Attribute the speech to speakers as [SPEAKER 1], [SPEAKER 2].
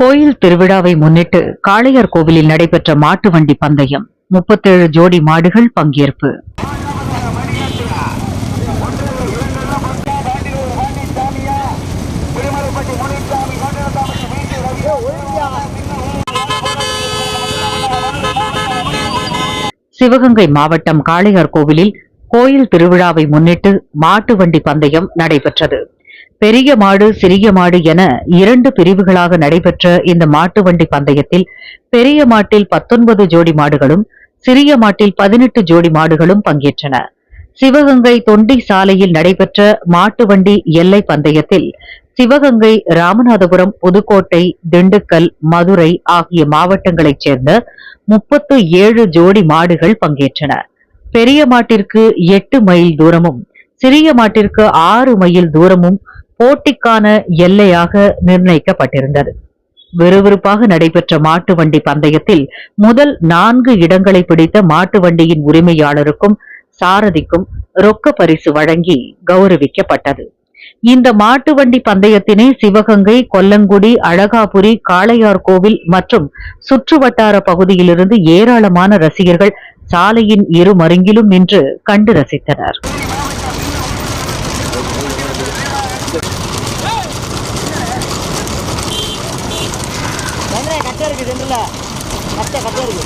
[SPEAKER 1] கோயில் திருவிழாவை முன்னிட்டு காளையார் கோவிலில் நடைபெற்ற மாட்டு வண்டி பந்தயம் முப்பத்தேழு ஜோடி மாடுகள் பங்கேற்பு. சிவகங்கை மாவட்டம் காளையார் கோவிலில் கோயில் திருவிழாவை முன்னிட்டு மாட்டு வண்டி பந்தயம் நடைபெற்றது. பெரிய மாடு சிறிய மாடு என இரண்டு பிரிவுகளாக நடைபெற்ற இந்த மாட்டு வண்டி பந்தயத்தில் பெரிய மாட்டில் பத்தொன்பது ஜோடி மாடுகளும் சிறிய மாட்டில் பதினெட்டு ஜோடி மாடுகளும் பங்கேற்றன. சிவகங்கை தொண்டி சாலையில் நடைபெற்ற மாட்டு வண்டி எல்லை பந்தயத்தில் சிவகங்கை ராமநாதபுரம் புதுக்கோட்டை திண்டுக்கல் மதுரை ஆகிய மாவட்டங்களைச் சேர்ந்த முப்பத்து ஏழு ஜோடி மாடுகள் பங்கேற்றன. பெரிய மாட்டிற்கு எட்டு மைல் தூரமும் சிறிய மாட்டிற்கு ஆறு மைல் தூரமும் போட்டிக்கான எல்லையாக நிர்ணயிக்கப்பட்டிருந்தது. விறுவிறுப்பாக நடைபெற்ற மாட்டு வண்டி பந்தயத்தில் முதல் நான்கு இடங்களை பிடித்த மாட்டு வண்டியின் உரிமையாளருக்கும் சாரதிக்கும் ரொக்க பரிசு வழங்கி கௌரவிக்கப்பட்டது. இந்த மாட்டு வண்டி பந்தயத்தினை சிவகங்கை கொல்லங்குடி அழகாபுரி காளையார் கோவில் மற்றும் சுற்றுவட்டார பகுதியிலிருந்து ஏராளமான ரசிகர்கள் சாலையின் இரு மருங்கிலும் நின்று கண்டு ரசித்தனர்.
[SPEAKER 2] கட்டை இருக்குது கட்டை கட்டை இருக்கு